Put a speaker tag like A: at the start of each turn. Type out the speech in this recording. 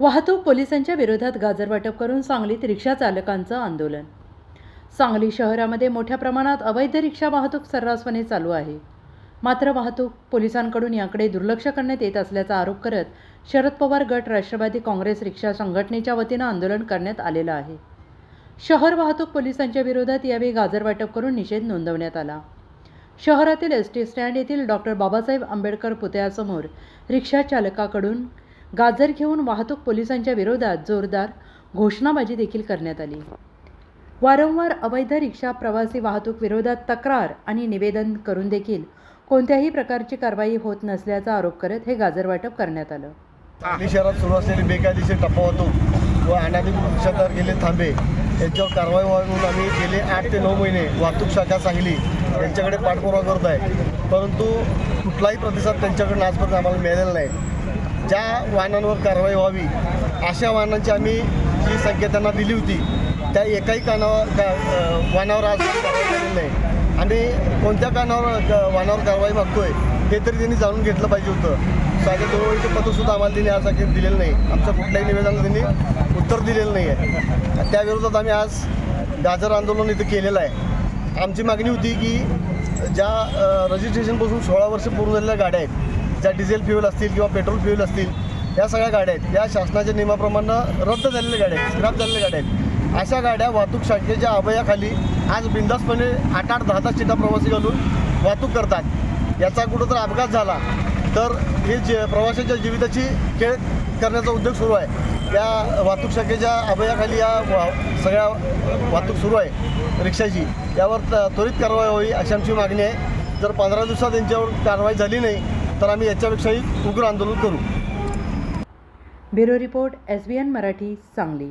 A: वाहतूक पोलिसांच्या विरोधात गाजरवाटप करून सांगलीत रिक्षा चालकांचं आंदोलन. सांगली शहरामध्ये मोठ्या प्रमाणात अवैध रिक्षा वाहतूक सर्रासपणे चालू आहे. मात्र वाहतूक पोलिसांकडून याकडे दुर्लक्ष करण्यात येत असल्याचा आरोप करत शरद पवार गट राष्ट्रवादी काँग्रेस रिक्षा संघटनेच्या वतीनं आंदोलन करण्यात आलेलं आहे. शहर वाहतूक पोलिसांच्या विरोधात यावेळी गाजरवाटप करून निषेध नोंदवण्यात आला. शहरातील एस टी स्टँड येथील डॉक्टर बाबासाहेब आंबेडकर पुतळ्यासमोर रिक्षा चालकाकडून गाजर घेऊन वाहतूक पोलिसांच्या विरोधात जोरदार घोषणाबाजी देखील करण्यात आली. वारंवार अवैध रिक्षा प्रवासी वाहतूक विरोधात तक्रार आणि निवेदन करून देखील कोणत्याही प्रकारची कारवाई होत नसल्याचा आरोप करत हे गाजर वाटप करण्यात आलं.
B: सांगली शहरात सुरू असलेली बेकायदेशीर टप्पा वाहतूक व अनाधिकृत रिक्षादार गेले थांबे यांच्यावर कारवाई व्हावी म्हणून आम्ही गेले आठ ते नऊ महिने वाहतूक शाखा सांगली यांच्याकडे पाठपुरावा करत आहे. परंतु कुठलाही प्रतिसाद त्यांच्याकडून आजपर्यंत आम्हाला मिळालेला नाही. ज्या वाहनांवर कारवाई व्हावी अशा वाहनांची आम्ही जी संख्या त्यांना दिली होती त्या एकाही कानावर का वाहनावर आज कारवाई झालेली नाही. आणि कोणत्या कानावर वाहनावर कारवाई मागतोय हे तरी त्यांनी जाणून घेतलं पाहिजे होतं. साधे दोन पत्रसुद्धा आम्हाला त्यांनी आज अखेर दिलेलं नाही. आमचं कुठल्याही निवेदनाला त्यांनी उत्तर दिलेलं नाही आहे. त्याविरोधात आम्ही आज गाजर आंदोलन इथं केलेलं आहे. आमची मागणी होती की ज्या रजिस्ट्रेशनपासून सोळा वर्ष पूर्ण झालेल्या गाड्या आहेत ज्या डिझेल फ्युएल असतील किंवा पेट्रोल फ्युएल असतील या सगळ्या गाड्या आहेत. या शासनाच्या नियमाप्रमाणे रद्द झालेल्या गाड्या आहेत स्क्रॅप झालेल्या गाड्या आहेत. अशा गाड्या वाहतूक शाखेच्या अभयाखाली आज बिंदासपणे आठ आठ दहा दहा चिटा प्रवासी घालून वाहतूक करतात. याचा कुठं तर अपघात झाला तर हे जे प्रवाशांच्या जीविताची खेळ करण्याचा उद्योग सुरू आहे. या वाहतूक शाखेच्या अभयाखाली या वा सगळ्या वाहतूक सुरू आहे रिक्षाची. यावर त्वरित कारवाई व्हावी अशी आमची मागणी आहे. जर पंधरा दिवसात यांच्यावर कारवाई झाली नाही तर आम्ही याच्यापेक्षाही उग्र आंदोलन करू.
A: Bureau report S B N Marathi Sangli.